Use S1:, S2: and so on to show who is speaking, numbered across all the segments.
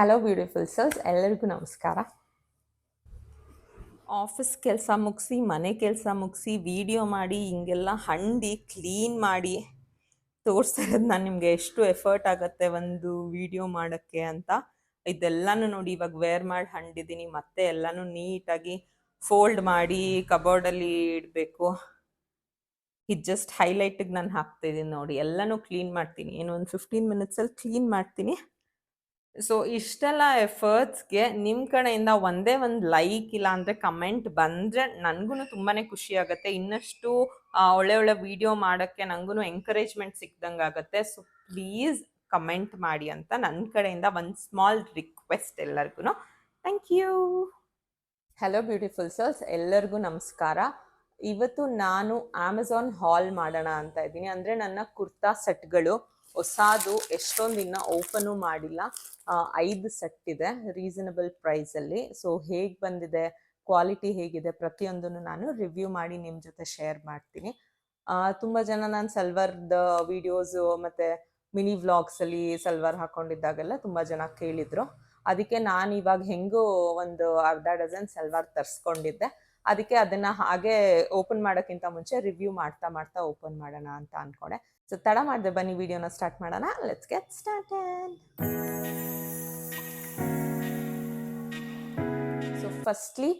S1: Hello beautiful sirs ಎಲ್ಲರಿಗೂ ನಮಸ್ಕಾರ. Office ಕೆಲಸ ಮುಗಿಸಿ, ಮನೆ ಕೆಲಸ ಮುಗಿಸಿ ವಿಡಿಯೋ ಮಾಡಿ, ಹಿಂಗೆಲ್ಲ ಹಂಡಿ ಕ್ಲೀನ್ ಮಾಡಿ ತೋರಿಸ್ತಾ ಇರೋದು ನಾನು ನಿಮಗೆ ಎಷ್ಟು ಎಫರ್ಟ್ ಆಗುತ್ತೆ ಒಂದು ವಿಡಿಯೋ ಮಾಡೋಕ್ಕೆ ಅಂತ. ಇದೆಲ್ಲನೂ ನೋಡಿ ಇವಾಗ ವೇರ್ ಮಾಡಿ ಹಂಡಿದ್ದೀನಿ ಮತ್ತೆ ಎಲ್ಲನೂ ನೀಟಾಗಿ ಫೋಲ್ಡ್ ಮಾಡಿ ಕಬೋರ್ಡಲ್ಲಿ ಇಡಬೇಕು. ಇದು ಜಸ್ಟ್ ಹೈಲೈಟಿಗೆ ನಾನು ಹಾಕ್ತಿದ್ದೀನಿ ನೋಡಿ, ಎಲ್ಲನೂ ಕ್ಲೀನ್ ಮಾಡ್ತೀನಿ. ಏನು ಒಂದು ಫಿಫ್ಟೀನ್ ಮಿನಿಟ್ಸಲ್ಲಿ ಕ್ಲೀನ್ ಮಾಡ್ತೀನಿ. ಸೊ ಇಷ್ಟೆಲ್ಲ ಎಫರ್ಟ್ಸ್ಗೆ ನಿಮ್ಮ ಕಡೆಯಿಂದ ಒಂದೇ ಒಂದು ಲೈಕ್ ಇಲ್ಲ ಅಂದರೆ ಕಮೆಂಟ್ ಬಂದರೆ ನನಗೂ ತುಂಬಾ ಖುಷಿ ಆಗುತ್ತೆ. ಇನ್ನಷ್ಟು ಒಳ್ಳೆ ಒಳ್ಳೆ ವಿಡಿಯೋ ಮಾಡೋಕ್ಕೆ ನನಗೂ ಎಂಕರೇಜ್ಮೆಂಟ್ ಸಿಕ್ದಂಗೆ ಆಗುತ್ತೆ. ಸೊ ಪ್ಲೀಸ್ ಕಮೆಂಟ್ ಮಾಡಿ ಅಂತ ನನ್ನ ಕಡೆಯಿಂದ ಒಂದು ಸ್ಮಾಲ್ ರಿಕ್ವೆಸ್ಟ್ ಎಲ್ಲರಿಗೂ thank you hello beautiful sirs ಎಲ್ಲರಿಗೂ ನಮಸ್ಕಾರ. ಇವತ್ತು ನಾನು ಆಮೆಝಾನ್ ಹಾಲ್ ಮಾಡೋಣ ಅಂತ ಇದ್ದೀನಿ. ಅಂದರೆ ನನ್ನ ಕುರ್ತಾ ಸೆಟ್ಗಳು ಹೊಸಾದು ಎಷ್ಟೊಂದು ಇನ್ನೂ ಓಪನು ಮಾಡಿಲ್ಲ. ಐದು ಸೆಟ್ ಇದೆ ರೀಸನಬಲ್ ಪ್ರೈಸಲ್ಲಿ. ಸೊ, ಹೇಗೆ ಬಂದಿದೆ, ಕ್ವಾಲಿಟಿ ಹೇಗಿದೆ ಪ್ರತಿಯೊಂದನ್ನು ನಾನು ರಿವ್ಯೂ ಮಾಡಿ ನಿಮ್ಮ ಜೊತೆ ಶೇರ್ ಮಾಡ್ತೀನಿ. ತುಂಬ ಜನ ನಾನು ಸಲ್ವಾರ್ದ ವಿಡಿಯೋಸು ಮತ್ತು ಮಿನಿ ವ್ಲಾಗ್ಸಲ್ಲಿ ಸಲ್ವಾರ್ ಹಾಕೊಂಡಿದ್ದಾಗೆಲ್ಲ ತುಂಬ ಜನ ಕೇಳಿದ್ರು. ಅದಕ್ಕೆ ನಾನು ಇವಾಗ ಹೆಂಗೂ ಒಂದು ಅರ್ಧ ಡಜನ್ ಸಲ್ವಾರ್ ತರಿಸ್ಕೊಂಡಿದ್ದೆ. ಅದಕ್ಕೆ ಅದನ್ನ ಹಾಗೆ ಓಪನ್ ಮಾಡೋಕ್ಕಿಂತ ಮುಂಚೆ ರಿವ್ಯೂ ಮಾಡ್ತಾ ಮಾಡ್ತಾ ಓಪನ್ ಮಾಡೋಣ ಅಂತ ಅನ್ಕೊಂಡೆ. ಸೊ, ತಡ ಮಾಡಿದೆ ಬನ್ನಿ, ವಿಡಿಯೋನ ಸ್ಟಾರ್ಟ್ ಮಾಡೋಣ. ಲೆಟ್ಸ್ ಗೆಟ್ ಸ್ಟಾರ್ಟೆಡ್ ಫಸ್ಟ್ಲಿ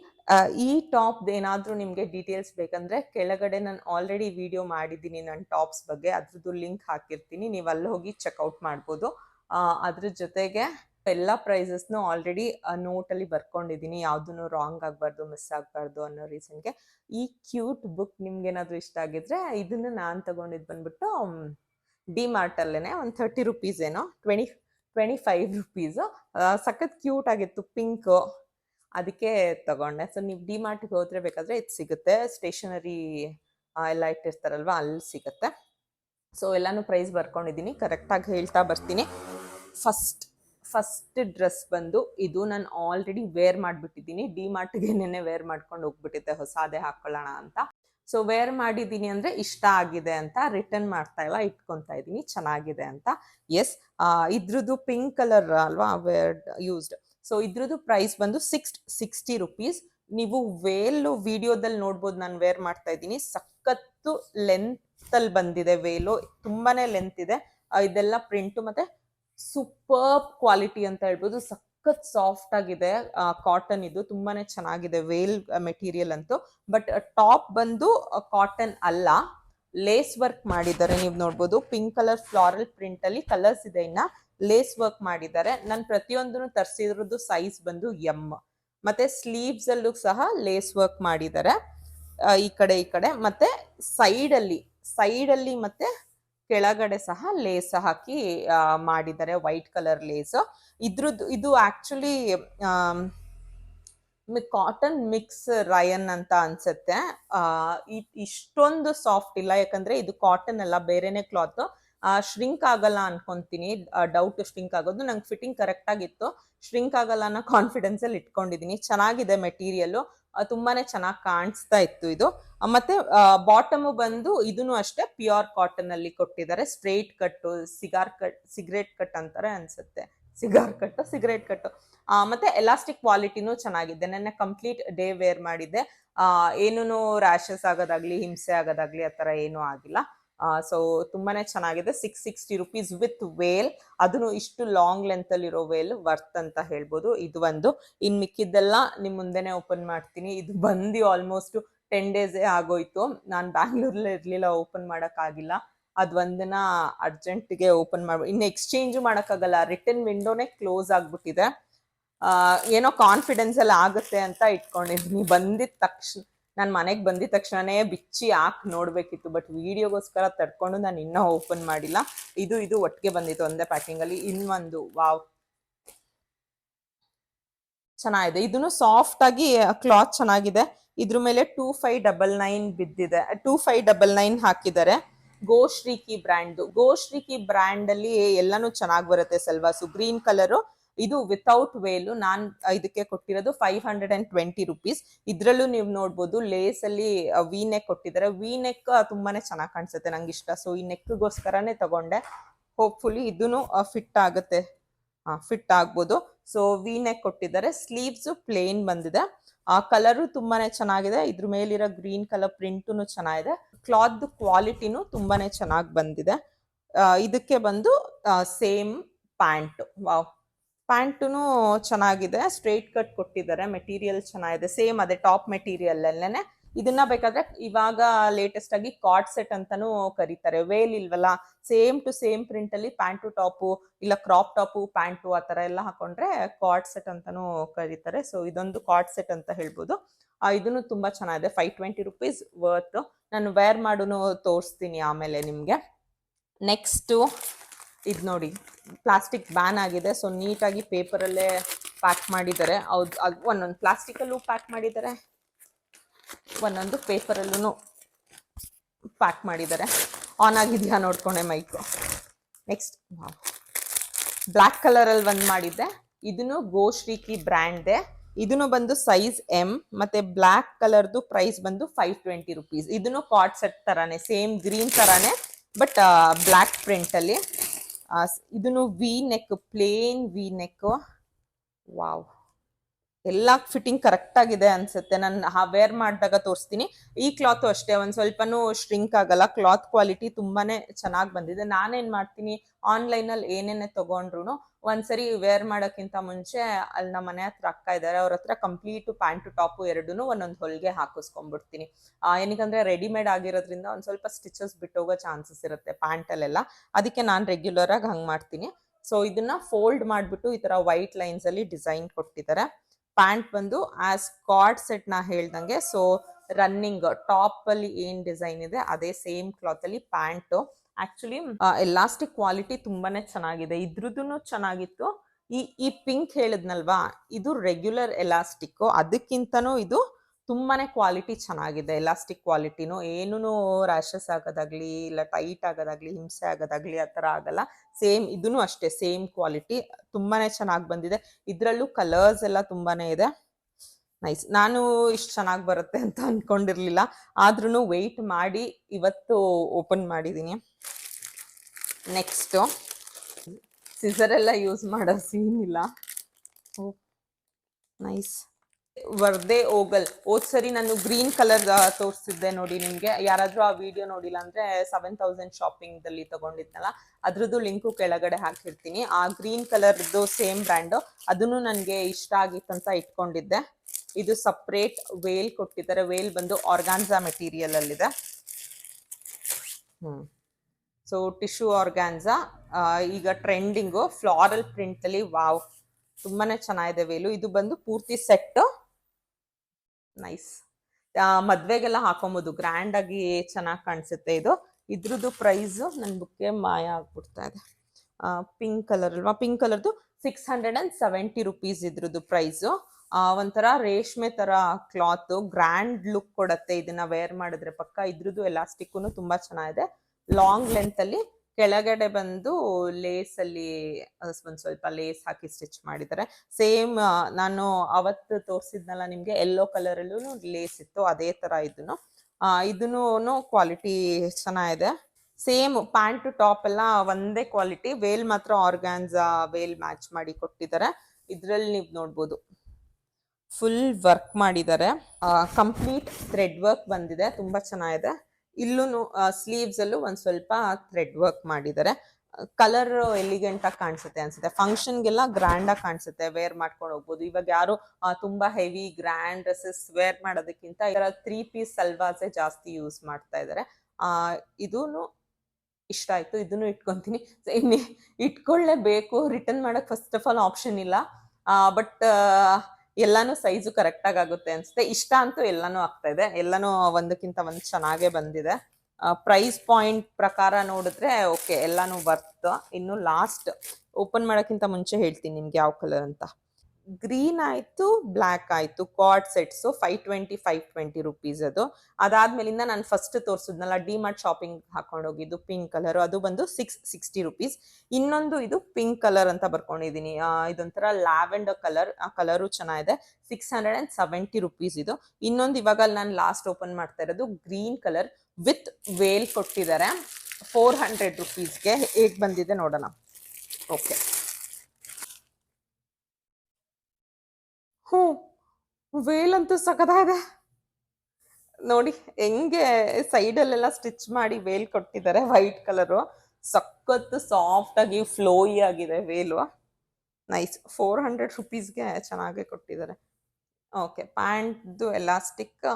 S1: ಈ ಟಾಪ್ ಏನಾದರೂ ನಿಮಗೆ ಡೀಟೇಲ್ಸ್ ಬೇಕಂದ್ರೆ ಕೆಳಗಡೆ ನಾನು ಆಲ್ರೆಡಿ ವಿಡಿಯೋ ಮಾಡಿದ್ದೀನಿ ನನ್ನ ಟಾಪ್ಸ್ ಬಗ್ಗೆ. ಅದ್ರದ್ದು ಲಿಂಕ್ ಹಾಕಿರ್ತೀನಿ. ನೀವು ಅಲ್ಲಿ ಹೋಗಿ ಚೆಕ್ಔಟ್ ಮಾಡ್ಬೋದು. ಅದ್ರ ಜೊತೆಗೆ ಎಲ್ಲ ಪ್ರೈಸಸ್ನು ಆಲ್ರೆಡಿ ನೋಟಲ್ಲಿ ಬರ್ಕೊಂಡಿದ್ದೀನಿ. ಯಾವುದನ್ನು ರಾಂಗ್ ಆಗಬಾರ್ದು ಮಿಸ್ ಆಗಬಾರ್ದು ಅನ್ನೋ ರೀಸನ್ಗೆ ಈ ಕ್ಯೂಟ್ ಬುಕ್ ನಿಮ್ಗೇನಾದರೂ ಇಷ್ಟ ಆಗಿದ್ರೆ ಇದನ್ನು ನಾನು ತಗೊಂಡಿದ್ದು ಬಂದ್ಬಿಟ್ಟು ಡಿ ಮಾರ್ಟಲ್ಲೇ ಒಂದು ತರ್ಟಿ ರುಪೀಸ್ ಏನೋ ಟ್ವೆಂಟಿ ಟ್ವೆಂಟಿ ಫೈವ್ ರುಪೀಸು ಸಖತ್ ಕ್ಯೂಟ್ ಆಗಿತ್ತು ಪಿಂಕು ಅದಕ್ಕೆ ತಗೊಂಡೆ. ಸೊ ನೀವು ಡಿ ಮಾರ್ಟಿಗೆ ಹೋದ್ರೆ ಬೇಕಾದ್ರೆ ಇದು ಸಿಗುತ್ತೆ. ಸ್ಟೇಷನರಿ ಎಲ್ಲ ಇಟ್ಟಿರ್ತಾರಲ್ವ, ಅಲ್ಲಿ ಸಿಗುತ್ತೆ. ಸೊ ಎಲ್ಲಾನು ಪ್ರೈಸ್ ಬರ್ಕೊಂಡಿದ್ದೀನಿ ಕರೆಕ್ಟಾಗಿ ಹೇಳ್ತಾ ಬರ್ತೀನಿ. ಫಸ್ಟ್ ಫಸ್ಟ್ ಡ್ರೆಸ್ ಬಂದು ಇದು ನಾನು ಆಲ್ರೆಡಿ ವೇರ್ ಮಾಡಿಬಿಟ್ಟಿದ್ದೀನಿ. ಡಿ ಮಾರ್ಟ್ಗೆ ನೆನ್ನೆ ವೇರ್ ಮಾಡ್ಕೊಂಡು ಹೋಗ್ಬಿಟ್ಟಿದ್ದೆ. ಹೊಸಾದೇ ಹಾಕೊಳ್ಳೋಣ ಅಂತ. ಸೊ ವೇರ್ ಮಾಡಿದ್ದೀನಿ ಅಂದರೆ ಇಷ್ಟ ಆಗಿದೆ ಅಂತ ರಿಟರ್ನ್ ಮಾಡ್ತಾ ಇಲ್ಲ, ಇಟ್ಕೊತಾ ಇದ್ದೀನಿ ಚೆನ್ನಾಗಿದೆ ಅಂತ. ಎಸ್ ಇದ್ರದ್ದು ಪಿಂಕ್ ಕಲರ್ ಅಲ್ವಾ ವೇರ್ ಯೂಸ್ಡ್ ಸೊ ಇದ್ರದ್ದು ಪ್ರೈಸ್ ಬಂದು ಸಿಕ್ಸ್ ಸಿಕ್ಸ್ಟಿ ರುಪೀಸ್ ನೀವು ವೇಲು ವಿಡಿಯೋದಲ್ಲಿ ನೋಡ್ಬೋದು ನಾನು ವೇರ್ ಮಾಡ್ತಾ ಇದ್ದೀನಿ. ಸಖತ್ತು ಲೆಂತ್ ಅಲ್ಲಿ ಬಂದಿದೆ ವೇಲು ತುಂಬಾನೇ ಲೆಂತ್ ಇದೆ. ಇದೆಲ್ಲ ಪ್ರಿಂಟ್ ಮತ್ತೆ ಸೂಪರ್ ಕ್ವಾಲಿಟಿ ಅಂತ ಹೇಳ್ಬೋದು. ಸಖತ್ ಸಾಫ್ಟ್ ಆಗಿದೆ. ಕಾಟನ್ ಇದು. ತುಂಬಾನೇ ಚೆನ್ನಾಗಿದೆ ವೇಲ್ ಮೆಟೀರಿಯಲ್ ಅಂತೂ. ಬಟ್ ಟಾಪ್ ಬಂದು ಕಾಟನ್ ಅಲ್ಲ. ಲೇಸ್ ವರ್ಕ್ ಮಾಡಿದ್ದಾರೆ. ನೀವು ನೋಡ್ಬೋದು. ಪಿಂಕ್ ಕಲರ್ ಫ್ಲಾರಲ್ ಪ್ರಿಂಟ್ ಅಲ್ಲಿ ಕಲರ್ಸ್ ಇದೆ ಇನ್ನ. ಲೇಸ್ ವರ್ಕ್ ಮಾಡಿದ್ದಾರೆ. ನಾನು ಪ್ರತಿಯೊಂದನ್ನು ತರಿಸಿರೋದು ಸೈಜ್ ಬಂದು ಎಂ ಮತ್ತೆ ಸ್ಲೀವ್ಸ್ ಅಲ್ಲೂ ಸಹ ಲೇಸ್ ವರ್ಕ್ ಮಾಡಿದ್ದಾರೆ. ಈ ಕಡೆ ಈ ಕಡೆ. ಮತ್ತೆ ಸೈಡ್ ಅಲ್ಲಿ ಸೈಡ್ ಅಲ್ಲಿ ಮತ್ತೆ ಕೆಳಗಡೆ ಸಹ ಲೇಸ್ ಹಾಕಿ ಮಾಡಿದ್ದಾರೆ. ವೈಟ್ ಕಲರ್ ಲೇಸ್ ಇದ್ರದ್ದು, ಇದು ಆಕ್ಚುಲಿ ಕಾಟನ್ ಮಿಕ್ಸ್ ರಯನ್ ಅಂತ ಅನ್ಸುತ್ತೆ. ಇಷ್ಟೊಂದು ಸಾಫ್ಟ್ ಇಲ್ಲ. ಯಾಕಂದ್ರೆ ಇದು ಕಾಟನ್ ಅಲ್ಲ, ಬೇರೆನೆ ಕ್ಲಾತ್ ಶ್ರಿಂಕ್ ಆಗಲ್ಲ ಅನ್ಕೊಂತೀನಿ. ಡೌಟ್ ಶ್ರಿಂಕ್ ಆಗೋದು ನಂಗೆ ಫಿಟ್ಟಿಂಗ್ ಕರೆಕ್ಟ್ ಆಗಿತ್ತು. ಶ್ರಿಂಕ್ ಆಗಲ್ಲ ಅನ್ನೋ ಕಾನ್ಫಿಡೆನ್ಸ್ ಅಲ್ಲಿ ಇಟ್ಕೊಂಡಿದೀನಿ. ಚೆನ್ನಾಗಿದೆ ಮೆಟೀರಿಯಲ್ಲು ತುಂಬಾನೇ ಚೆನ್ನಾಗಿ ಕಾಣಿಸ್ತಾ ಇತ್ತು ಇದು. ಮತ್ತೆ ಬಾಟಮ್ ಬಂದು ಇದನ್ನು ಅಷ್ಟೇ ಪ್ಯೂರ್ ಕಾಟನ್ ಅಲ್ಲಿ ಕೊಟ್ಟಿದ್ದಾರೆ. Straight cut cigar cut cigarette cut ಅಂತಾರೆ ಅನ್ಸುತ್ತೆ. ಸಿಗಾರ್ ಕಟ್ ಸಿಗರೇಟ್ ಕಟ್ ಮತ್ತೆ ಎಲಾಸ್ಟಿಕ್ ಕ್ವಾಲಿಟಿನೂ ಚೆನ್ನಾಗಿದೆ. ನೆನ್ನೆ ಕಂಪ್ಲೀಟ್ ಡೇ ವೇರ್ ಮಾಡಿದ್ದೆ. ಆ, ಏನೂನು ರ್ಯಾಷಸ್ ಆಗೋದಾಗ್ಲಿ ಹಿಂಸೆ ಆಗೋದಾಗ್ಲಿ ಆ ಥರ ಏನೂ ಆಗಿಲ್ಲ. ಸೊ ತುಂಬಾನೇ ಚೆನ್ನಾಗಿದೆ. Six sixty rupees with veil ಅದನ್ನು ಇಷ್ಟು ಲಾಂಗ್ ಲೆಂತ್ ಅಲ್ಲಿ ಇರೋ ವೇಲ್ ವರ್ತ್ ಅಂತ ಹೇಳ್ಬೋದು. ಇದು ಒಂದು. ಇನ್ ಮಿಕ್ಕಿದ್ದೆಲ್ಲ ನಿಮ್ ಮುಂದೆನೆ ಓಪನ್ ಮಾಡ್ತೀನಿ. ಇದು ಬಂದು ಆಲ್ಮೋಸ್ಟ್ ಟೆನ್ ಡೇಸೇ ಆಗೋಯ್ತು. ನಾನು ಬ್ಯಾಂಗ್ಳೂರಲ್ಲಿ ಇರ್ಲಿಲ್ಲ ಓಪನ್ ಆಗಿಲ್ಲ. ಅದ್ ಒಂದನ್ನ ಅರ್ಜೆಂಟ್ಗೆ ಓಪನ್ ಮಾಡ್ಬೋದು ಇನ್ನು ಎಕ್ಸ್ಚೇಂಜ್ ಮಾಡೋಕ್ಕಾಗಲ್ಲ ರಿಟರ್ನ್ ವಿಂಡೋನೇ ಕ್ಲೋಸ್ ಆಗ್ಬಿಟ್ಟಿದೆ. ಏನೋ ಕಾನ್ಫಿಡೆನ್ಸ್ ಎಲ್ಲ ಆಗುತ್ತೆ ಅಂತ ಇಟ್ಕೊಂಡಿದ್ದೀನಿ ಬಂದಿದ ತಕ್ಷಣ ನಾನು ಮನೆಗೆ ಬಂದಿದ ತಕ್ಷಣನೇ ಬಿಚ್ಚಿ ಹಾಕಿ ನೋಡ್ಬೇಕಿತ್ತು ಬಟ್ ವಿಡಿಯೋಗೋಸ್ಕರ ತಡ್ಕೊಂಡು ನಾನು ಇನ್ನೂ ಓಪನ್ ಮಾಡಿಲ್ಲ. ಇದು ಇದು ಒಟ್ಟಿಗೆ ಬಂದಿತ್ತು ಒಂದೇ ಪ್ಯಾಕಿಂಗ್ ಅಲ್ಲಿ, ಇನ್ನೊಂದು, ವಾವ್. ಚೆನ್ನಾಗಿದೆ. ಇದನ್ನು ಸಾಫ್ಟ್ ಆಗಿ ಕ್ಲಾತ್ ಚೆನ್ನಾಗಿದೆ. ಇದ್ರ ಮೇಲೆ ಟೂ ಫೈವ್ ಡಬಲ್ ನೈನ್ ಬಿದ್ದಿದೆ. ಟೂ ಫೈವ್ ಡಬಲ್ ನೈನ್ ಹಾಕಿದ್ದಾರೆ. ಗೋಶ್ರೀಕಿ ಬ್ರ್ಯಾಂಡ್ ಗೋಶ್ರೀಕಿ ಬ್ರ್ಯಾಂಡ್ ಅಲ್ಲಿ ಎಲ್ಲಾನು ಚೆನ್ನಾಗಿ ಬರುತ್ತೆ, ಸಲ್ವಾಸು. ಗ್ರೀನ್ ಕಲರು ಇದು ವಿತೌಟ್ ವೇಲು ನಾನ್ ಇದಕ್ಕೆ ಕೊಟ್ಟಿರೋದು five hundred and twenty rupees ಇದ್ರಲ್ಲೂ ನೀವು ನೋಡ್ಬೋದು ಲೇಸ್ ಅಲ್ಲಿ ವಿ ನೆಕ್ ಕೊಟ್ಟಿದ್ದಾರೆ. ವಿ ನೆಕ್ ತುಂಬಾನೇ ಚೆನ್ನಾಗಿ ಕಾಣಿಸುತ್ತೆ ನಂಗೆ ಇಷ್ಟ ಸೊ ಈ ನೆಕ್ಗೋಸ್ಕರನೇ ತಗೊಂಡೆ. ಹೋಪ್ಫುಲಿ ಇದನ್ನು ಫಿಟ್ ಆಗುತ್ತೆ. ಫಿಟ್ ಆಗ್ಬೋದು. ಸೊ ವಿ ನೆಕ್ ಕೊಟ್ಟಿದ್ದಾರೆ. ಸ್ಲೀವ್ಸ್ ಪ್ಲೇನ್ ಬಂದಿದೆ. ಆ ಕಲರು ತುಂಬಾನೇ ಚೆನ್ನಾಗಿದೆ. ಇದ್ರ ಮೇಲಿರೋ ಗ್ರೀನ್ ಕಲರ್ ಪ್ರಿಂಟುನು ಚೆನ್ನಾಗಿದೆ. ಕ್ಲಾತ್ ಕ್ವಾಲಿಟಿನೂ ತುಂಬಾನೇ ಚೆನ್ನಾಗಿ ಬಂದಿದೆ. ಇದಕ್ಕೆ ಬಂದು ಸೇಮ್ ಪ್ಯಾಂಟ್ ವಾವ್ ಪ್ಯಾಂಟುನು ಚೆನ್ನಾಗಿದೆ, ಸ್ಟ್ರೈಟ್ ಕಟ್ ಕೊಟ್ಟಿದ್ದಾರೆ, ಮೆಟೀರಿಯಲ್ ಚೆನ್ನಾಗಿದೆ, ಸೇಮ್ ಅದೇ ಟಾಪ್ ಮೆಟೀರಿಯಲ್ ಅಲ್ಲೇನೆ ಇದನ್ನ ಬೇಕಾದ್ರೆ ಇವಾಗ ಲೇಟೆಸ್ಟ್ ಆಗಿ ಕಾರ್ಡ್ ಸೆಟ್ ಅಂತಾನೂ ಕರೀತಾರೆ. ವೇಲ್ ಇಲ್ವಲ್ಲ, ಸೇಮ್ ಟು ಸೇಮ್ ಪ್ರಿಂಟ್ ಅಲ್ಲಿ ಪ್ಯಾಂಟು ಟಾಪು, ಇಲ್ಲ ಕ್ರಾಪ್ ಟಾಪು, ಪ್ಯಾಂಟು ಆ ತರ ಎಲ್ಲ ಹಾಕೊಂಡ್ರೆ ಕಾಟ್ ಸೆಟ್ ಅಂತಾನೂ ಕರೀತಾರೆ. ಸೊ ಇದೊಂದು ಕಾಟ್ ಸೆಟ್ ಅಂತ ಹೇಳ್ಬೋದು. ಇದನ್ನು ತುಂಬಾ ಚೆನ್ನಾಗಿದೆ. Five twenty rupees worth. ನಾನು ವೇರ್ ಮಾಡೂ ತೋರಿಸ್ತೀನಿ ಆಮೇಲೆ ನಿಮಗೆ. ನೆಕ್ಸ್ಟು ಇದು ನೋಡಿ ಪ್ಲಾಸ್ಟಿಕ್ ಬ್ಯಾನ್ ಆಗಿದೆ. ಸೊ ನೀಟಾಗಿ ಪೇಪರಲ್ಲೇ ಪ್ಯಾಕ್ ಮಾಡಿದ್ದಾರೆ. ಹೌದು ಅದು ಒಂದೊಂದು ಪ್ಲಾಸ್ಟಿಕಲ್ಲೂ ಪ್ಯಾಕ್ ಮಾಡಿದ್ದಾರೆ. ಒಂದೊಂದು ಪೇಪರಲ್ಲೂ ಪ್ಯಾಕ್ ಮಾಡಿದ್ದಾರೆ. ಆನ್ ಆಗಿದೆಯಾ ನೋಡ್ಕೊಂಡೆ ಮೈಕು. ನೆಕ್ಸ್ಟ್ ಬ್ಲ್ಯಾಕ್ ಕಲರಲ್ಲಿ ಒಂದು ಮಾಡಿದ್ದೆ. ಇದನ್ನು ಗೋಶ್ರೀಕಿ ಬ್ರ್ಯಾಂಡ್ದೆ. ಇದನ್ನು ಬಂದು ಸೈಜ್ ಎಂ ಮತ್ತೆ ಬ್ಲ್ಯಾಕ್ ಕಲರ್ದು ಪ್ರೈಸ್ ಬಂದು ಫೈವ್ ಟ್ವೆಂಟಿ ರುಪೀಸ್ ಇದನ್ನು ಕಾಟ್ ಸೆಟ್ ಥರಾನೇ ಸೇಮ್ ಗ್ರೀನ್ ಥರನೇ ಬಟ್ ಬ್ಲ್ಯಾಕ್ ಪ್ರಿಂಟ್ ಅಲ್ಲಿ. ಆ, ಸ್- ಇದನ್ನು V neck plain V neck wow ಎಲ್ಲ ಫಿಟ್ಟಿಂಗ್ ಕರೆಕ್ಟ್ ಆಗಿದೆ ಅನ್ಸುತ್ತೆ. ನಾನು ವೇರ್ ಮಾಡಿದಾಗ ತೋರಿಸ್ತೀನಿ. ಈ ಕ್ಲಾತು ಅಷ್ಟೇ, ಒಂದ್ ಸ್ವಲ್ಪನೂ ಶ್ರಿಂಕ್ ಆಗಲ್ಲ. ಕ್ಲಾತ್ ಕ್ವಾಲಿಟಿ ತುಂಬಾನೇ ಚೆನ್ನಾಗಿ ಬಂದಿದೆ. ನಾನೇನ್ ಮಾಡ್ತೀನಿ ಆನ್ಲೈನ್ ಅಲ್ಲಿ ಏನೇನೆ ತಗೊಂಡ್ರು ಒಂದ್ಸರಿ ವೇರ್ ಮಾಡೋಕ್ಕಿಂತ ಮುಂಚೆ ಅಲ್ಲಿ ನಮ್ಮ ಮನೆ ಹತ್ರ ಅಕ್ಕ ಇದ್ದಾರೆ ಅವ್ರ ಹತ್ರ ಕಂಪ್ಲೀಟ್ ಪ್ಯಾಂಟು ಟಾಪು ಎರಡೂ ಒಂದೊಂದು ಹೊಲಿಗೆ ಹಾಕಿಸ್ಕೊಂಡ್ಬಿಡ್ತೀನಿ. ಏನಕ್ಕಂದ್ರೆ ರೆಡಿಮೇಡ್ ಆಗಿರೋದ್ರಿಂದ ಒಂದ್ ಸ್ವಲ್ಪ ಸ್ಟಿಚಸ್ ಬಿಟ್ಟೋಗೋ ಚಾನ್ಸಸ್ ಇರುತ್ತೆ ಪ್ಯಾಂಟಲ್ಲೆಲ್ಲ ಅದಕ್ಕೆ ನಾನು ರೆಗ್ಯುಲರ್ ಆಗಿ ಹಂಗ್ ಮಾಡ್ತೀನಿ. ಸೊ ಇದನ್ನ ಫೋಲ್ಡ್ ಮಾಡಿಬಿಟ್ಟು ಈ ತರ ವೈಟ್ ಲೈನ್ಸ್ ಅಲ್ಲಿ ಡಿಸೈನ್ ಕೊಟ್ಟಿದ್ದಾರೆ. ಪ್ಯಾಂಟ್ ಬಂದು ಆಸ್ ಕಾರ್ಡ್ ಸೆಟ್ ನಾ ಹೇಳ್ದಂಗೆ ಸೊ ರನ್ನಿಂಗ್ ಟಾಪ್ ಅಲ್ಲಿ ಏನ್ ಡಿಸೈನ್ ಇದೆ, ಅದೇ ಸೇಮ್ ಕ್ಲಾತ್ ಅಲ್ಲಿ ಪ್ಯಾಂಟ್. ಆಕ್ಚುಲಿ ಎಲಾಸ್ಟಿಕ್ ಕ್ವಾಲಿಟಿ ತುಂಬಾನೇ ಚೆನ್ನಾಗಿದೆ. ಇದ್ರದ್ದು ಚೆನ್ನಾಗಿತ್ತು. ಈ ಈ ಪಿಂಕ್ ಹೇಳಿದ್ನಲ್ವಾ, ಇದು ರೆಗ್ಯುಲರ್ ಎಲಾಸ್ಟಿಕ್ ಅದಕ್ಕಿಂತನೂ ಇದು ತುಂಬಾನೇ ಕ್ವಾಲಿಟಿ ಚೆನ್ನಾಗಿದೆ ಎಲಾಸ್ಟಿಕ್ ಕ್ವಾಲಿಟಿನೂ. ಏನೂ ರ್ಯಾಷಸ್ ಆಗೋದಾಗಲಿ, ಇಲ್ಲ ಟೈಟ್ ಆಗೋದಾಗಲಿ, ಹಿಂಸೆ ಆಗೋದಾಗಲಿ ಆ ಥರ ಆಗಲ್ಲ. ಸೇಮ್ ಇದೂ ಅಷ್ಟೇ ಸೇಮ್ ಕ್ವಾಲಿಟಿ ತುಂಬಾನೇ ಚೆನ್ನಾಗಿ ಬಂದಿದೆ. ಇದರಲ್ಲೂ ಕಲರ್ಸ್ ಎಲ್ಲ ತುಂಬಾನೇ ಇದೆ. ನೈಸ್ ನಾನು ಇಷ್ಟು ಚೆನ್ನಾಗಿ ಬರುತ್ತೆ ಅಂತ ಅನ್ಕೊಂಡಿರ್ಲಿಲ್ಲ. ಆದ್ರೂ ವೆಯ್ಟ್ ಮಾಡಿ ಇವತ್ತು ಓಪನ್ ಮಾಡಿದ್ದೀನಿ ನೆಕ್ಸ್ಟು ಸಿಸರ್ ಎಲ್ಲ ಯೂಸ್ ಮಾಡೋ ಸೀನ್ ಇಲ್ಲ. ನೈಸ್ ವರ್ದೆ ಓಗಲ್. ಹೋದ್ ಸರಿ ನಾನು ಗ್ರೀನ್ ಕಲರ್ ತೋರಿಸಿದ್ದೆ ನೋಡಿ ನಿಮ್ಗೆ. ಯಾರಾದ್ರೂ ಆ ವಿಡಿಯೋ ನೋಡಿಲ್ಲ ಅಂದ್ರೆ ಸೆವೆನ್ ತೌಸಂಡ್ ಶಾಪಿಂಗ್ ದಲ್ಲಿ ತಗೊಂಡಿದ್ನಲ್ಲ, ಅದ್ರದ್ದು ಲಿಂಕು ಕೆಳಗಡೆ ಹಾಕಿರ್ತೀನಿ. ಆ ಗ್ರೀನ್ ಕಲರ್ದು ಸೇಮ್ ಬ್ರ್ಯಾಂಡು ಅದನ್ನು ನನಗೆ ಇಷ್ಟ ಆಗಿತ್ತು ಅಂತ ಇಟ್ಕೊಂಡಿದ್ದೆ. ಇದು ಸಪ್ರೇಟ್ ವೇಲ್ ಕೊಟ್ಟಿದ್ದಾರೆ. ವೇಲ್ ಬಂದು ಆರ್ಗಾನ್ಸಾ ಮೆಟೀರಿಯಲ್ ಅಲ್ಲಿದೆ. ಹ್ಮ್. ಸೊ ಟಿಶ್ಯೂ ಆರ್ಗಾನ್ಸಾ ಈಗ ಟ್ರೆಂಡಿಂಗು ಫ್ಲಾರಲ್ ಪ್ರಿಂಟ್ ಅಲ್ಲಿ ವಾವ್ ತುಂಬಾನೇ ಚೆನ್ನಾಗಿದೆ ವೇಲು ಇದು ಬಂದು ಪೂರ್ತಿ ಸೆಟ್ ನೈಸ್ ಮದ್ವೆಗೆಲ್ಲ ಹಾಕೊಬೋದು. ಗ್ರ್ಯಾಂಡ್ ಆಗಿ ಚೆನ್ನಾಗಿ ಕಾಣಿಸುತ್ತೆ ಇದು. ಇದ್ರದ್ದು ಪ್ರೈಸ್ ನನ್ನ ಬುಕ್ಗೆ ಮಾಯ ಆಗ್ಬಿಡ್ತಾ ಇದೆ. ಪಿಂಕ್ ಕಲರ್ ಅಲ್ವಾ? ಪಿಂಕ್ ಕಲರ್ದು six hundred and seventy rupees ಇದ್ರದ್ದು ಪ್ರೈಸು ಒಂಥರ ರೇಷ್ಮೆ ತರ ಕ್ಲಾತ್ ಗ್ರ್ಯಾಂಡ್ ಲುಕ್ ಕೊಡತ್ತೆ. ಇದನ್ನ ವೇರ್ ಮಾಡಿದ್ರೆ ಪಕ್ಕ ಇದ್ರದ್ದು ಎಲಾಸ್ಟಿಕ್ಕೂ ತುಂಬಾ ಚೆನ್ನಾಗಿದೆ. ಲಾಂಗ್ ಲೆಂತ್ ಅಲ್ಲಿ ಕೆಳಗಡೆ ಬಂದು ಲೇಸ್ ಅಲ್ಲಿ ಒಂದ್ ಸ್ವಲ್ಪ ಲೇಸ್ ಹಾಕಿ ಸ್ಟಿಚ್ ಮಾಡಿದ್ದಾರೆ. ಸೇಮ್ ನಾನು ಅವತ್ತು ತೋರಿಸಿದ್ನಲ್ಲ ನಿಮ್ಗೆ ಕಲರ್ ಅಲ್ಲೂ ಲೇಸ್ ಇತ್ತು, ಅದೇ ತರ ಇದನ್ನು ಇದನ್ನು ಕ್ವಾಲಿಟಿ ಚೆನ್ನಾಗಿದೆ. ಸೇಮ್ ಪ್ಯಾಂಟ್ ಟಾಪ್ ಎಲ್ಲ ಒಂದೇ ಕ್ವಾಲಿಟಿ ವೇಲ್ ಮಾತ್ರ ಆರ್ಗಾನ್ಸಾ ವೇಲ್ ಮ್ಯಾಚ್ ಮಾಡಿ ಕೊಟ್ಟಿದ್ದಾರೆ. ಇದ್ರಲ್ಲಿ ನೀವು ನೋಡ್ಬೋದು. ಫುಲ್ ವರ್ಕ್ ಮಾಡಿದ್ದಾರೆ. ಕಂಪ್ಲೀಟ್ ಥ್ರೆಡ್ ವರ್ಕ್ ಬಂದಿದೆ, ತುಂಬಾ ಚೆನ್ನಾಗಿದೆ. ಇಲ್ಲೂ ಸ್ಲೀವ್ಸ್ ಅಲ್ಲೂ ಒಂದ್ ಸ್ವಲ್ಪ ಥ್ರೆಡ್ ವರ್ಕ್ ಮಾಡಿದ್ದಾರೆ ಕಲರ್ ಎಲಿಗೆಂಟ್ ಆಗಿ ಕಾಣಿಸುತ್ತೆ ಅನ್ಸುತ್ತೆ. ಫಂಕ್ಷನ್ಗೆಲ್ಲ ಗ್ರ್ಯಾಂಡ್ ಆಗಿ ಕಾಣಿಸುತ್ತೆ ವೇರ್ ಮಾಡ್ಕೊಂಡು ಹೋಗ್ಬೋದು. ಇವಾಗ ಯಾರು ತುಂಬಾ ಹೆವಿ ಗ್ರ್ಯಾಂಡ್ ಡ್ರೆಸ್ಸಸ್ ವೇರ್ ಮಾಡೋದಕ್ಕಿಂತ ಇದರ ತ್ರೀ ಪೀಸ್ ಸಲ್ವಾಸೆ ಜಾಸ್ತಿ ಯೂಸ್ ಮಾಡ್ತಾ ಇದ್ದಾರೆ ಆ, ಇದೂನು ಇಷ್ಟ ಆಯ್ತು. ಇದನ್ನು ಇಟ್ಕೊಂತೀನಿ. ಇಟ್ಕೊಳ್ಳೇಬೇಕು. ರಿಟರ್ನ್ ಮಾಡಕ್ ಫಸ್ಟ್ ಆಫ್ ಆಲ್ ಆಪ್ಷನ್ ಇಲ್ಲ. ಬಟ್ ಎಲ್ಲಾನು ಸೈಜು ಕರೆಕ್ಟ್ ಆಗಿ ಆಗುತ್ತೆ ಅನ್ಸುತ್ತೆ. ಇಷ್ಟ ಅಂತೂ ಎಲ್ಲಾನು ಆಗ್ತಾ ಇದೆ. ಎಲ್ಲಾನು ಒಂದಕ್ಕಿಂತ ಒಂದು ಚೆನ್ನಾಗೇ ಬಂದಿದೆ. ಪ್ರೈಸ್ ಪಾಯಿಂಟ್ ಪ್ರಕಾರ ನೋಡಿದ್ರೆ ಓಕೆ ಎಲ್ಲಾನು ವರ್ತ್ ಇನ್ನು ಲಾಸ್ಟ್ ಓಪನ್ ಮಾಡೋಕ್ಕಿಂತ ಮುಂಚೆ ಹೇಳ್ತೀನಿ ನಿಮ್ಗೆ ಯಾವ ಕಲರ್ ಅಂತ. ಗ್ರೀನ್ ಆಯಿತು ಬ್ಲ್ಯಾಕ್ ಆಯಿತು co-ord sets five twenty five twenty rupees ಅದು. ಅದಾದ್ಮೇಲಿಂದ ನಾನು ಫಸ್ಟ್ ತೋರಿಸಿದ್ನಲ್ಲ ಡಿ ಮಾರ್ಟ್ ಶಾಪಿಂಗ್ ಹಾಕೊಂಡು ಹೋಗಿದ್ದು ಪಿಂಕ್ ಕಲರ್ ಅದು ಬಂದು ಸಿಕ್ಸ್ ಸಿಕ್ಸ್ಟಿ ರುಪೀಸ್ ಇನ್ನೊಂದು ಇದು ಪಿಂಕ್ ಕಲರ್ ಅಂತ ಬರ್ಕೊಂಡಿದೀನಿ ಆ, ಇದೊಂಥರ ಲ್ಯಾವೆಂಡರ್ ಕಲರ್ ಆ ಕಲರು ಚೆನ್ನಾಗಿದೆ. Six hundred and seventy rupees ಇದು. ಇನ್ನೊಂದು ಇವಾಗ ನಾನು ಲಾಸ್ಟ್ ಓಪನ್ ಮಾಡ್ತಾ ಇರೋದು ಗ್ರೀನ್ ಕಲರ್ ವಿತ್ ವೇಲ್ ಕೊಟ್ಟಿದ್ದಾರೆ. ಫೋರ್ ಹಂಡ್ರೆಡ್ ರುಪೀಸ್ಗೆ ಹೇಗೆ ಬಂದಿದೆ ನೋಡೋಣ. ಓಕೆ ವೇಲ್ ಅಂತೂ ಸಖತ್ತಾಗಿದೆ ನೋಡಿ, ಹೆಂಗೆ ಸೈಡಲ್ಲೆಲ್ಲ ಸ್ಟಿಚ್ ಮಾಡಿ ವೇಲ್ ಕೊಟ್ಟಿದ್ದಾರೆ ವೈಟ್ ಕಲರು ಸಖತ್ತು ಸಾಫ್ಟ್ ಆಗಿ ಫ್ಲೋಯಿ ಆಗಿದೆ ವೇಲು ನೈಸ್ ಫೋರ್ ಹಂಡ್ರೆಡ್ ರುಪೀಸ್ಗೆ ಚೆನ್ನಾಗಿ ಕೊಟ್ಟಿದ್ದಾರೆ. ಓಕೆ ಪ್ಯಾಂಟ್ದು ಎಲಾಸ್ಟಿಕ್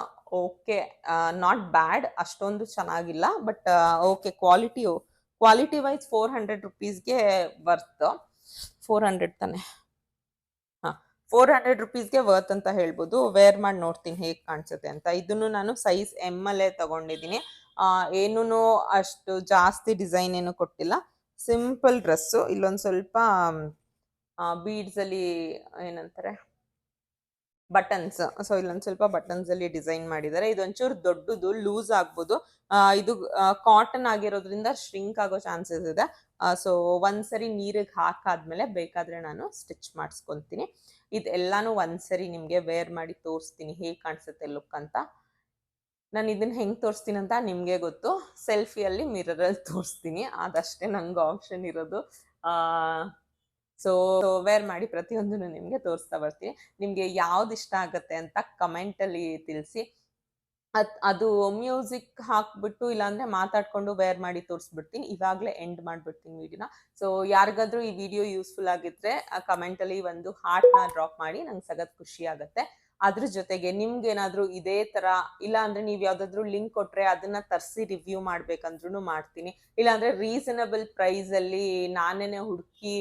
S1: ಓಕೆ ನಾಟ್ ಬ್ಯಾಡ್ ಅಷ್ಟೊಂದು ಚೆನ್ನಾಗಿಲ್ಲ but okay quality quality wise four hundred ರುಪೀಸ್ಗೆ worth four hundred ತಾನೆ. ಫೋರ್ ಹಂಡ್ರೆಡ್ ರುಪೀಸ್ಗೆ ವರ್ತ್ ಅಂತ ಹೇಳ್ಬೋದು. ವೇರ್ ಮಾಡಿ ನೋಡ್ತೀನಿ ಹೇಗೆ ಕಾಣಿಸುತ್ತೆ ಅಂತ. ಇದನ್ನು ನಾನು ಸೈಜ್ ಎಂ ಅಲ್ಲೇ ತಗೊಂಡಿದ್ದೀನಿ. ಏನೂ ಅಷ್ಟು ಜಾಸ್ತಿ ಡಿಸೈನ್ ಏನು ಕೊಟ್ಟಿಲ್ಲ. Simple dress. ಇಲ್ಲೊಂದು ಸ್ವಲ್ಪ ಬೀಡ್ಸಲ್ಲಿ ಏನಂತಾರೆ? ಬಟನ್ಸ್ ಸೊ ಇಲ್ಲೊಂದು ಸ್ವಲ್ಪ ಬಟನ್ಸ್ ಅಲ್ಲಿ ಡಿಸೈನ್ ಮಾಡಿದ್ದಾರೆ. ಇದೊಂಚೂರು ದೊಡ್ಡದು ಲೂಸ್ ಆಗ್ಬೋದು. ಇದು ಕಾಟನ್ ಆಗಿರೋದ್ರಿಂದ ಶ್ರಿಂಕ್ ಆಗೋ ಚಾನ್ಸಸ್ ಇದೆ. ಸೊ ಒಂದ್ಸರಿ ನೀರಿಗೆ ಹಾಕಾದ್ಮೇಲೆ ಬೇಕಾದ್ರೆ ನಾನು ಸ್ಟಿಚ್ ಮಾಡಿಸ್ಕೊಂತೀನಿ. ಇದೆಲ್ಲಾನು ಒಂದ್ಸರಿ ನಿಮಗೆ ವೇರ್ ಮಾಡಿ ತೋರಿಸ್ತೀನಿ. ಹೇಗೆ ಕಾಣಿಸುತ್ತೆ ಲುಕ್ ಅಂತ. ನಾನು ಇದನ್ನ ಹೆಂಗೆ ತೋರಿಸ್ತೀನಿ ಅಂತ ನಿಮಗೆ ಗೊತ್ತು. ಸೆಲ್ಫಿಯಲ್ಲಿ ಮಿರರಲ್ಲಿ ತೋರಿಸ್ತೀನಿ. ಅದಷ್ಟೇ ನಂಗೆ ಆಪ್ಷನ್ ಇರೋದು. ಸೊ ವೇರ್ ಮಾಡಿ ಪ್ರತಿಯೊಂದನ್ನು ನಿಮಗೆ ತೋರಿಸ್ತಾ ಬರ್ತೀನಿ. ನಿಮಗೆ ಯಾವ್ದು ಇಷ್ಟ ಆಗುತ್ತೆ ಅಂತ ಕಮೆಂಟಲ್ಲಿ ತಿಳಿಸಿ. ಅದ್, ಅದು ಮ್ಯೂಸಿಕ್ ಹಾಕ್ಬಿಟ್ಟು ಇಲ್ಲಾಂದ್ರೆ ಮಾತಾಡ್ಕೊಂಡು ವೇರ್ ಮಾಡಿ ತೋರಿಸ್ಬಿಡ್ತೀನಿ. ಇವಾಗಲೇ ಎಂಡ್ ಮಾಡ್ಬಿಡ್ತೀನಿ ವಿಡಿಯೋನ ಸೊ ಯಾರಿಗಾದ್ರೂ ಈ ವಿಡಿಯೋ ಯೂಸ್ಫುಲ್ ಆಗಿದ್ರೆ ಕಮೆಂಟ್ ಅಲ್ಲಿ ಒಂದು ಹಾರ್ಟ್ನ ಡ್ರಾಪ್ ಮಾಡಿ ನಂಗೆ ಸಗತ್ ಖುಷಿ ಆಗುತ್ತೆ. ಅದ್ರ ಜೊತೆಗೆ ನಿಮ್ಗೆ ಏನಾದ್ರೂ ಇದೇ ತರ ಇಲ್ಲ ಅಂದ್ರೆ ನೀವ್ ಯಾವ್ದಾದ್ರು ಲಿಂಕ್ ಕೊಟ್ರೆ ಅದನ್ನ ತರಿಸಿ ರಿವ್ಯೂ ಮಾಡ್ಬೇಕಂದ್ರೂ ಮಾಡ್ತೀನಿ. ಇಲ್ಲಾಂದ್ರೆ ರೀಸನಬಲ್ ಪ್ರೈಸ್ ಅಲ್ಲಿ ನಾನೇನೆ ಹುಡುಕಿ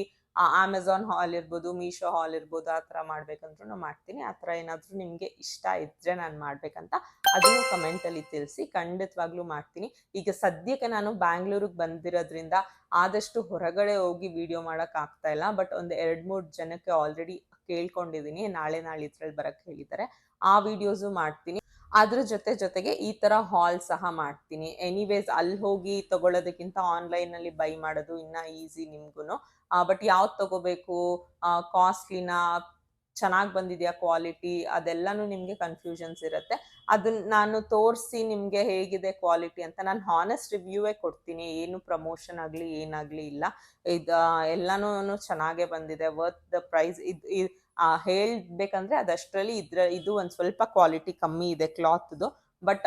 S1: ಅಮೆಝಾನ್ ಹಾಲ್ ಇರ್ಬೋದು ಮೀಶೋ ಹಾಲ್ ಇರ್ಬೋದು, ಆ ಥರ ಮಾಡ್ಬೇಕಂದ್ರೂ ಮಾಡ್ತೀನಿ. ಆ ಥರ ಏನಾದರೂ ನಿಮಗೆ ಇಷ್ಟ ಇದ್ರೆ ನಾನು ಮಾಡ್ಬೇಕಂತ ಅದನ್ನು ಕಮೆಂಟಲ್ಲಿ ತಿಳಿಸಿ, ಖಂಡಿತವಾಗ್ಲೂ ಮಾಡ್ತೀನಿ. ಈಗ ಸದ್ಯಕ್ಕೆ ನಾನು ಬ್ಯಾಂಗ್ಳೂರಿಗೆ ಬಂದಿರೋದ್ರಿಂದ ಆದಷ್ಟು ಹೊರಗಡೆ ಹೋಗಿ ವಿಡಿಯೋ ಮಾಡೋಕ್ಕಾಗ್ತಾ ಇಲ್ಲ. ಬಟ್ ಒಂದು ಎರಡು ಮೂರು ಜನಕ್ಕೆ ಆಲ್ರೆಡಿ ಕೇಳ್ಕೊಂಡಿದ್ದೀನಿ ನಾಳೆ ನಾಳೆ ಇದ್ರಲ್ಲಿ ಬರಕ್ಕೆ ಹೇಳಿದ್ದಾರೆ. ಆ ವಿಡಿಯೋಸು ಮಾಡ್ತೀನಿ. ಅದ್ರ ಜೊತೆ ಜೊತೆಗೆ ಈ ತರ ಹಾಲ್ ಸಹ ಮಾಡ್ತೀನಿ. ಎನಿವೇಸ್ ಅಲ್ಲಿ ಹೋಗಿ ತಗೊಳ್ಳೋದಕ್ಕಿಂತ ಆನ್ಲೈನ್ ಅಲ್ಲಿ ಬೈ ಮಾಡೋದು ಇನ್ನ ಈಸಿ ನಿಮ್ಗೂ ಬಟ್ ಯಾವ್ದು ತಗೋಬೇಕು? ಕಾಸ್ಟ್ಲಿನ ಚೆನ್ನಾಗಿ ಬಂದಿದೆಯಾ ಕ್ವಾಲಿಟಿ ಅದೆಲ್ಲನೂ ನಿಮಗೆ ಕನ್ಫ್ಯೂಷನ್ಸ್ ಇರುತ್ತೆ. ಅದನ್ನ ನಾನು ತೋರಿಸಿ ನಿಮಗೆ ಹೇಗಿದೆ ಕ್ವಾಲಿಟಿ ಅಂತ ನಾನು ಹಾನೆಸ್ಟ್ ರಿವ್ಯೂವೇ ಕೊಡ್ತೀನಿ. ಏನು ಪ್ರಮೋಷನ್ ಆಗಲಿ, ಏನಾಗಲಿ ಇಲ್ಲ. ಇದು ಎಲ್ಲನೂ ಚೆನ್ನಾಗೇ ಬಂದಿದೆ. ವರ್ತ್ ದ ಪ್ರೈಸ್ ಇದು ಹೇಳಬೇಕಂದ್ರೆ ಅದಷ್ಟರಲ್ಲಿ ಇದ್ರ, ಇದು ಒಂದು ಸ್ವಲ್ಪ ಕ್ವಾಲಿಟಿ ಕಮ್ಮಿ ಇದೆ ಕ್ಲಾತ್ದು ಬಟ್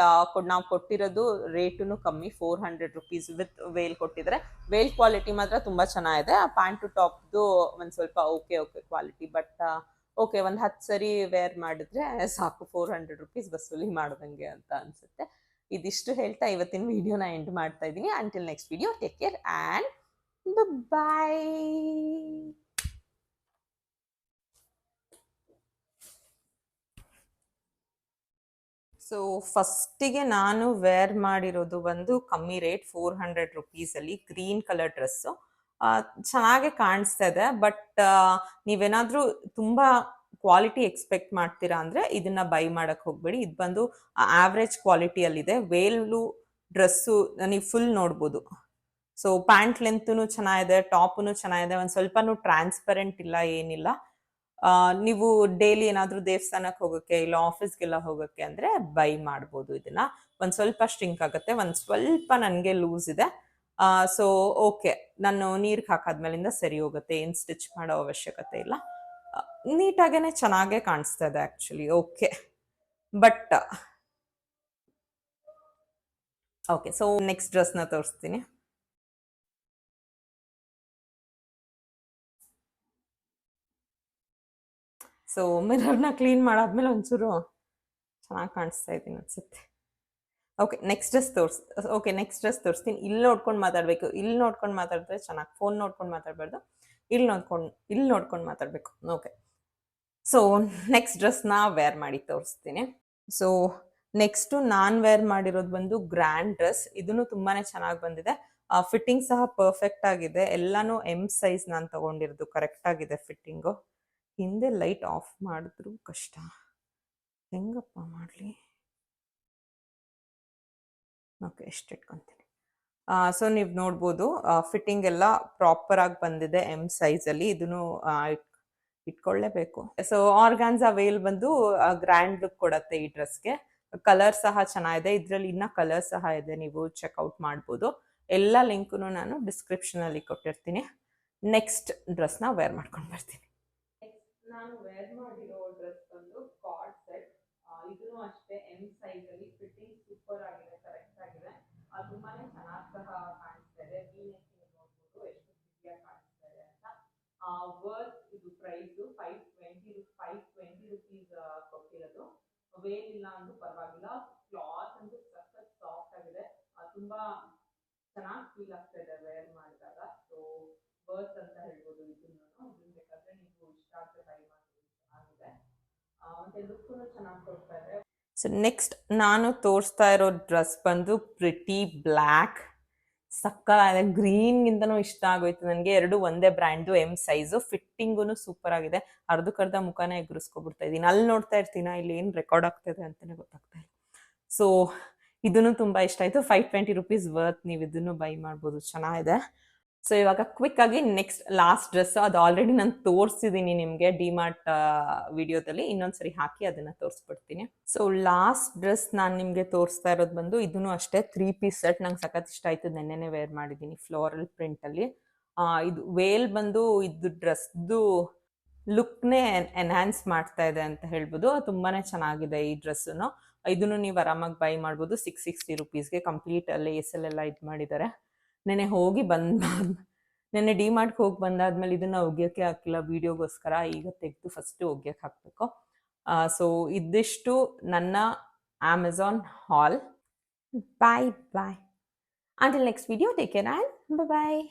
S1: ನಾವು ಕೊಟ್ಟಿರೋದು ರೇಟುನು ಕಮ್ಮಿ. Four hundred rupees with veil ಕೊಟ್ಟಿದ್ರೆ ವೇಲ್ ಕ್ವಾಲಿಟಿ ಮಾತ್ರ ತುಂಬ ಚೆನ್ನಾಗಿದೆ. ಆ ಪ್ಯಾಂಟ್ ಟು ಟಾಪ್ದು ಒಂದು ಸ್ವಲ್ಪ okay okay quality but okay, ಒಂದು ಹತ್ತು ಸರಿ ವೇರ್ ಮಾಡಿದ್ರೆ ಸಾಕು ಫೋರ್ ಹಂಡ್ರೆಡ್ ರುಪೀಸ್ ವಸೂಲಿ ಮಾಡ್ದಂಗೆ ಅಂತ ಅನ್ಸುತ್ತೆ. ಇದಿಷ್ಟು ಹೇಳ್ತಾ ಇವತ್ತಿನ ವಿಡಿಯೋನ ಎಂಡ್ ಮಾಡ್ತಾ ಇದ್ದೀನಿ. Until next video take care and bye so ಫಸ್ಟಿಗೆ ನಾನು ವೇರ್ ಮಾಡಿರೋದು ಬಂದು ಕಮ್ಮಿ ರೇಟ್ ಫೋರ್ ರುಪೀಸಲ್ಲಿ ಗ್ರೀನ್ ಕಲರ್ ಡ್ರೆಸ್ಸು ಚೆನ್ನಾಗೆ ಕಾಣಿಸ್ತಾ ಇದೆ. ಬಟ್ ನೀವೇನಾದ್ರೂ ತುಂಬಾ ಕ್ವಾಲಿಟಿ ಎಕ್ಸ್ಪೆಕ್ಟ್ ಮಾಡ್ತೀರಾ ಅಂದ್ರೆ ಇದನ್ನ ಬೈ ಮಾಡಕ್ ಹೋಗ್ಬೇಡಿ. ಇದು ಬಂದು ಆವ್ರೇಜ್ ಕ್ವಾಲಿಟಿಯಲ್ಲಿದೆ. ವೇಲು ಡ್ರೆಸ್ಸು ನೀವು ಫುಲ್ ನೋಡ್ಬೋದು. ಸೊ, ಪ್ಯಾಂಟ್ ಲೆಂತ್ನು ಚೆನ್ನಾಗಿದೆ ಟಾಪೂ ಚೆನ್ನಾಗಿದೆ, ಒಂದು ಸ್ವಲ್ಪನೂ ಟ್ರಾನ್ಸ್ಪರೆಂಟ್ ಇಲ್ಲ, ಏನಿಲ್ಲ. ನೀವು ಡೈಲಿ ಏನಾದರೂ ದೇವಸ್ಥಾನಕ್ಕೆ ಹೋಗೋಕ್ಕೆ ಇಲ್ಲ ಆಫೀಸ್ಗೆಲ್ಲ ಹೋಗೋಕ್ಕೆ ಅಂದರೆ ಬೈ ಮಾಡ್ಬೋದು ಇದನ್ನ. ಒಂದು ಸ್ವಲ್ಪ ಸ್ಟ್ರಿಂಕ್ ಆಗುತ್ತೆ, ಒಂದು ಸ್ವಲ್ಪ ನನಗೆ ಲೂಸ್ ಇದೆ. ಸೊ ಓಕೆ ನಾನು ನೀರಿಗೆ ಹಾಕಾದ್ಮೇಲಿಂದ ಸರಿ ಹೋಗುತ್ತೆ, ಏನು ಸ್ಟಿಚ್ ಮಾಡೋ ಅವಶ್ಯಕತೆ ಇಲ್ಲ. ನೀಟಾಗೇ ಚೆನ್ನಾಗೇ ಕಾಣಿಸ್ತಾ ಇದೆ actually okay but okay so next ಡ್ರೆಸ್ನ ತೋರಿಸ್ತೀನಿ. ಸೊ ಮಿರರ್ನ ಕ್ಲೀನ್ ಮಾಡಾದ್ಮೇಲೆ ಒಂಚೂರು ಚೆನ್ನಾಗಿ ಕಾಣಿಸ್ತಾ ಇದ್ದೀನಿ ಅನ್ಸುತ್ತೆ. ಓಕೆ ನೆಕ್ಸ್ಟ್ ಡ್ರೆಸ್ ತೋರಿಸ್ ಓಕೆ ನೆಕ್ಸ್ಟ್ ಡ್ರೆಸ್ ತೋರಿಸ್ತೀನಿ ಇಲ್ಲಿ ನೋಡ್ಕೊಂಡು ಮಾತಾಡಬೇಕು ಇಲ್ಲಿ ನೋಡ್ಕೊಂಡು ಮಾತಾಡಿದ್ರೆ ಚೆನ್ನಾಗಿ ಫೋನ್ ನೋಡ್ಕೊಂಡು ಮಾತಾಡಬಾರ್ದು ಇಲ್ಲಿ ನೋಡ್ಕೊಂಡು ಇಲ್ಲಿ ನೋಡ್ಕೊಂಡು ಮಾತಾಡಬೇಕು ಓಕೆ ಸೊ ನೆಕ್ಸ್ಟ್ ಡ್ರೆಸ್ ನಾ ವೇರ್ ಮಾಡಿ ತೋರಿಸ್ತೀನಿ ಸೊ ನೆಕ್ಸ್ಟು ನಾನು ವೇರ್ ಮಾಡಿರೋದು ಬಂದು ಗ್ರ್ಯಾಂಡ್ ಡ್ರೆಸ್ ಇದನ್ನು ತುಂಬಾ ಚೆನ್ನಾಗಿ ಬಂದಿದೆ ಫಿಟ್ಟಿಂಗ್ ಸಹ ಪರ್ಫೆಕ್ಟ್ ಆಗಿದೆ ಎಲ್ಲಾನು ಎಂ ಸೈಜ್ ನಾನು ತಗೊಂಡಿರೋದು ಕರೆಕ್ಟ್ ಆಗಿದೆ ಫಿಟ್ಟಿಂಗು ಹಿಂದೆ ಲೈಟ್ ಆಫ್ ಮಾಡಿದ್ರು ಕಷ್ಟ. ಹೆಂಗಪ್ಪ ಮಾಡಲಿ? ಓಕೆ ಇಷ್ಟು ಇಟ್ಕೊತೀನಿ ಸೊ ನೀವು ನೋಡ್ಬೋದು ಫಿಟ್ಟಿಂಗ್ ಎಲ್ಲ ಪ್ರಾಪರ್ ಆಗಿ ಬಂದಿದೆ ಎಂ ಸೈಜಲ್ಲಿ ಇದನ್ನು ಇಟ್ಕೊಳ್ಳೇಬೇಕು. ಸೊ ಆರ್ಗಾನ್ಸ್ ವೇಲ್ ಬಂದು ಗ್ರ್ಯಾಂಡ್ ಲುಕ್ ಕೊಡತ್ತೆ ಈ ಡ್ರೆಸ್ಗೆ. ಕಲರ್ ಸಹ ಚೆನ್ನಾಗಿದೆ. ಇದರಲ್ಲಿ ಇನ್ನ ಕಲರ್ ಸಹ ಇದೆ. ನೀವು ಚೆಕ್ಔಟ್ ಮಾಡ್ಬೋದು. ಎಲ್ಲ ಲಿಂಕ್ನು ನಾನು ಡಿಸ್ಕ್ರಿಪ್ಷನಲ್ಲಿ ಕೊಟ್ಟಿರ್ತೀನಿ. ನೆಕ್ಸ್ಟ್ ಡ್ರೆಸ್ನ ವೇರ್ ಮಾಡ್ಕೊಂಡು ಬರ್ತೀನಿ. ನಾನು ವೇರ್ ಮಾಡಿರೋ ಡ್ರೆಸ್ ಬಂದು ಕಾರ್ಡ್ ಸೆಟ್ ಇದನ್ನು ಅಷ್ಟೇ ಎಂ ಸೈಜ್ ಅಲ್ಲಿ ಫಿಟ್ಟಿಂಗ್ ಸೂಪರ್ ಆಗಿದೆ ಕರೆಕ್ಟ್ ಆಗಿದೆ. ಅದು ತುಂಬಾನೇ ಚೆನ್ನಾಗಿ ಸಹ ಕಾಣಿಸ್ತಾ ಇದೆ. ನೆಕ್ ನೋಡ್ಬೋದು, ಎಷ್ಟು ಪ್ರಿಟಿಯಾಗಿ ಕಾಣಿಸ್ತಾ ಇದೆ ಅಂತ. ವರ್ತ್ ಇದು price five twenty five twenty rupees ಕೊಟ್ಟಿರೋದು. ವೇಲ್ ಇಲ್ಲ ಅಂದ್ರೂ ಪರವಾಗಿಲ್ಲ. ಕ್ಲಾತ್ ಅಂತೂ ಸಖತ್ ಸಾಫ್ಟ್ ಆಗಿದೆ. ತುಂಬಾ ಚೆನ್ನಾಗಿ ಫೀಲ್ ಆಗ್ತಾ ಇದೆ ವೇರ್ ಮಾಡಿದಾಗ. ಸೊ ವರ್ತ್ ಅಂತ ಹೇಳ್ಬೋದು ಇದನ್ನ. ಬೇಕಾದ್ರೆ ನೀವು ಇಷ್ಟ ಆಗ್ತದೆ ಬೈ ಮಾಡ್ಬೋದು ಚೆನ್ನಾಗಿದೆ ಆ, ಸೊ ನೆಕ್ಸ್ಟ್ ನಾನು ತೋರಿಸ್ತಾ ಇರೋ ಡ್ರೆಸ್ ಬಂದು ಪ್ರಿಟಿ ಬ್ಲ್ಯಾಕ್ ಸಕ್ಕತ್ತಾಗಿದೆ ಗ್ರೀನ್ಗಿಂತನೂ ಇಷ್ಟ ಆಗೋಯ್ತು ನನಗೆ. ಎರಡು ಒಂದೇ brand M size fitting super ಆಗಿದೆ. ಅರ್ಧಕ್ಕರ್ಧ ಮುಖಾನೇ ಎಗ್ರಿಸ್ಕೊಬಿಡ್ತಾ ಇದ್ದೀನಿ. ಅಲ್ಲಿ ನೋಡ್ತಾ ಇರ್ತೀನ? ಇಲ್ಲಿ ಏನು ರೆಕಾರ್ಡ್ ಆಗ್ತಿದೆ ಅಂತಲೇ ಗೊತ್ತಾಗ್ತಾ ಇಲ್ಲ. ಸೊ ಇದನ್ನು ತುಂಬ ಇಷ್ಟ ಆಯಿತು. ಫೈವ್ ಟ್ವೆಂಟಿ ರುಪೀಸ್ ವರ್ತ್ ನೀವು ಇದನ್ನು ಬೈ ಮಾಡ್ಬೋದು. ಚೆನ್ನಾಗಿದೆ. ಸೊ ಇವಾಗ ಕ್ವಿಕ್ ಆಗಿ ನೆಕ್ಸ್ಟ್ ಲಾಸ್ಟ್ ಡ್ರೆಸ್ ಅದು ಆಲ್ರೆಡಿ ನಾನು ತೋರಿಸಿದ್ದೀನಿ ನಿಮಗೆ ಡಿಮಾರ್ಟ್ ವಿಡಿಯೋದಲ್ಲಿ. ಇನ್ನೊಂದ್ಸರಿ ಹಾಕಿ ಅದನ್ನ ತೋರಿಸ್ಬಿಡ್ತೀನಿ. ಸೊ ಲಾಸ್ಟ್ ಡ್ರೆಸ್ ನಾನು ನಿಮಗೆ ತೋರಿಸ್ತಾ ಇರೋದು ಬಂದು ಇದನ್ನು ಅಷ್ಟೇ ತ್ರೀ ಪೀಸ್ ಸೆಟ್ ನಂಗೆ ಸಖತ್ ಇಷ್ಟ ಆಯ್ತು. ನೆನ್ನೆನೆ ವೇರ್ ಮಾಡಿದ್ದೀನಿ ಫ್ಲೋರಲ್ ಪ್ರಿಂಟಲ್ಲಿ ಇದು ವೇಲ್ ಬಂದು ಇದು ಡ್ರೆಸ್ದು ಲುಕ್ನೇ ಎನ್ಹ್ಯಾನ್ಸ್ ಮಾಡ್ತಾ ಇದೆ ಅಂತ ಹೇಳ್ಬೋದು. ತುಂಬಾನೇ ಚೆನ್ನಾಗಿದೆ ಈ ಡ್ರೆಸ್ಸನ್ನು ಇದನ್ನು ನೀವು ಆರಾಮಾಗಿ ಬೈ ಮಾಡ್ಬೋದು. ಸಿಕ್ಸ್ ಸಿಕ್ಸ್ಟಿ ರುಪೀಸ್ಗೆ ಕಂಪ್ಲೀಟ್ ಲೇಸಲ್ಲೆಲ್ಲ ಇದು ಮಾಡಿದ್ದಾರೆ ನೆನೆ ಹೋಗಿ ಬಂದ ನೆನ್ನೆ ಡಿ ಮಾಡ್ಗೆ ಹೋಗಿ ಬಂದಾದ್ಮೇಲೆ ಇದನ್ನ ಒಗ್ಯೋಕ್ಕೆ ಹಾಕಿಲ್ಲ. ವಿಡಿಯೋಗೋಸ್ಕರ ಈಗ ತೆಗೆದು ಫಸ್ಟ್ ಒಗ್ಯಕ್ಕೆ ಹಾಕಬೇಕು. ಸೊ ಇದಿಷ್ಟು ನನ್ನ Amazon haul bye bye until next video take care and bye